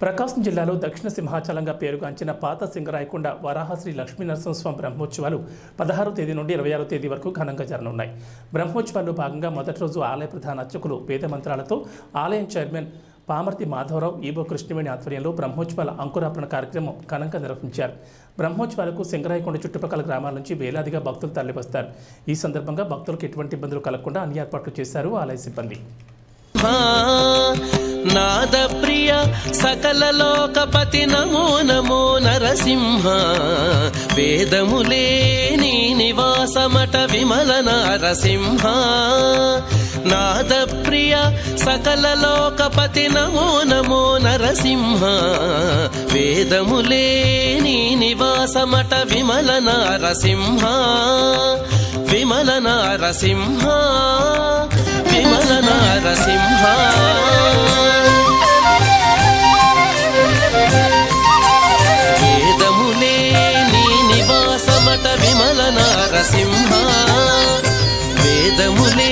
ప్రకాశం జిల్లాలో దక్షిణ సింహాచలంగా పేరుగాంచిన పాత సింగరాయకొండ వరాహశ్రీ లక్ష్మీ నరసింహస్వామి బ్రహ్మోత్సవాలు పదహారో తేదీ నుండి ఇరవై ఆరో తేదీ వరకు ఘనంగా జరగనున్నాయి. బ్రహ్మోత్సవాల్లో భాగంగా మొదటి రోజు ఆలయ ప్రధాన అర్చకులు వేద మంత్రాలతో ఆలయం చైర్మన్ పామర్తి మాధవరావు ఈబో కృష్ణవేణి ఆధ్వర్యంలో బ్రహ్మోత్సవాల అంకురాపణ కార్యక్రమం ఘనంగా నిర్వహించారు. బ్రహ్మోత్సవాలకు సింగరాయకొండ చుట్టుపక్కల గ్రామాల నుంచి వేలాదిగా భక్తులు తరలివస్తారు. ఈ సందర్భంగా భక్తులకు ఎటువంటి ఇబ్బందులు కలగకుండా అన్ని ఏర్పాట్లు చేశారు ఆలయ సిబ్బంది. నాద ప్రియ సకల లోకపతి నమో నమో నరసింహ. వేదములే నీ నివాసమట విమల నరసింహ. నాద ప్రియ సకల లోకపతి నమో నమో నరసింహ. వేదములే నీ నివాసమట విమల నరసింహ. విమల నరసింహ. విమల నరసింహ వేదములే నీ నివాసమట విమల నరసింహ వేదములే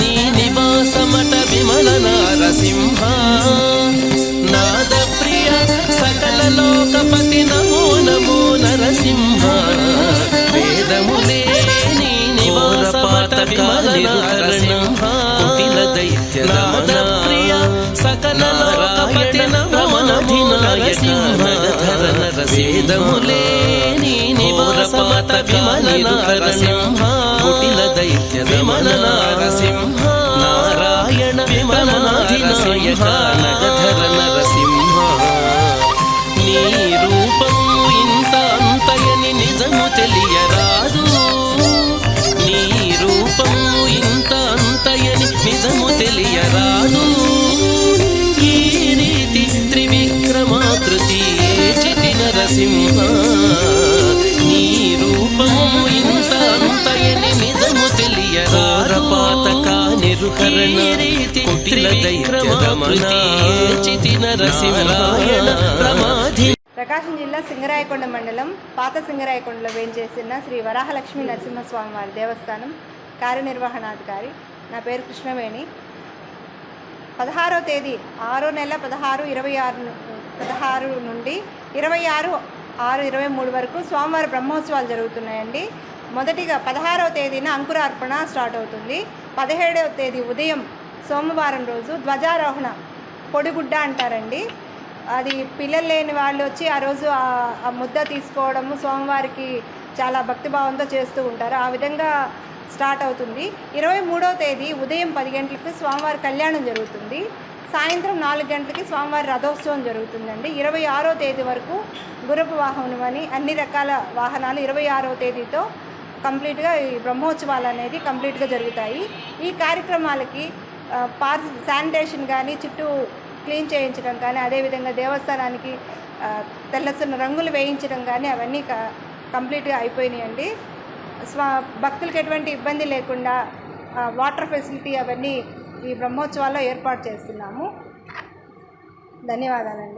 నీ నివాసమట విమల నరసింహ వేదములే నీ విమలన సింహ కుటిల దైత్య విమలనా కుటిల నరసింహాయణ ప్రమాధి. ప్రకాశం జిల్లా సింగరాయకొండ మండలం పాత సింగరాయకొండలో వేంచేసిన శ్రీ వరాహలక్ష్మి నరసింహస్వామి వారి దేవస్థానం కార్యనిర్వహణాధికారి. నా పేరు కృష్ణవేణి. పదహారో తేదీ ఆరో నెల పదహారు ఇరవై ఆరు పదహారు నుండి ఇరవై ఆరు ఆరు ఇరవై మూడు వరకు స్వామివారి బ్రహ్మోత్సవాలు జరుగుతున్నాయండి. మొదటిగా పదహారవ తేదీన అంకురార్పణ స్టార్ట్ అవుతుంది. పదిహేడవ తేదీ ఉదయం సోమవారం రోజు ధ్వజారోహణ పొడిగుడ్డ అంటారండి. అది పిల్లలు లేని వాళ్ళు వచ్చి ఆ రోజు ఆ- ముద్ద తీసుకోవడము సోమవారికి చాలా భక్తిభావంతో చేస్తూ ఉంటారు. ఆ విధంగా స్టార్ట్ అవుతుంది. ఇరవై మూడవ తేదీ ఉదయం పది గంటలకు స్వామివారి కళ్యాణం జరుగుతుంది. సాయంత్రం నాలుగు గంటలకి స్వామివారి రథోత్సవం జరుగుతుందండి. ఇరవై ఆరో తేదీ వరకు గురపు వాహనం అని అన్ని రకాల వాహనాలు ఇరవై ఆరో తేదీతో కంప్లీట్గా ఈ బ్రహ్మోత్సవాలు అనేది కంప్లీట్గా జరుగుతాయి. ఈ కార్యక్రమాలకి పార్ శానిటేషన్ కానీ చుట్టూ క్లీన్ చేయించడం కానీ అదేవిధంగా దేవస్థానానికి తెల్లసిన రంగులు వేయించడం కానీ అవన్నీ క- కంప్లీట్గా అయిపోయినాయండి. స్వా భక్తులకు ఎటువంటి ఇబ్బంది లేకుండా వాటర్ ఫెసిలిటీ అవన్నీ ఈ బ్రహ్మోత్సవాల్లో ఏర్పాటు చేస్తున్నాము. ధన్యవాదాలండి.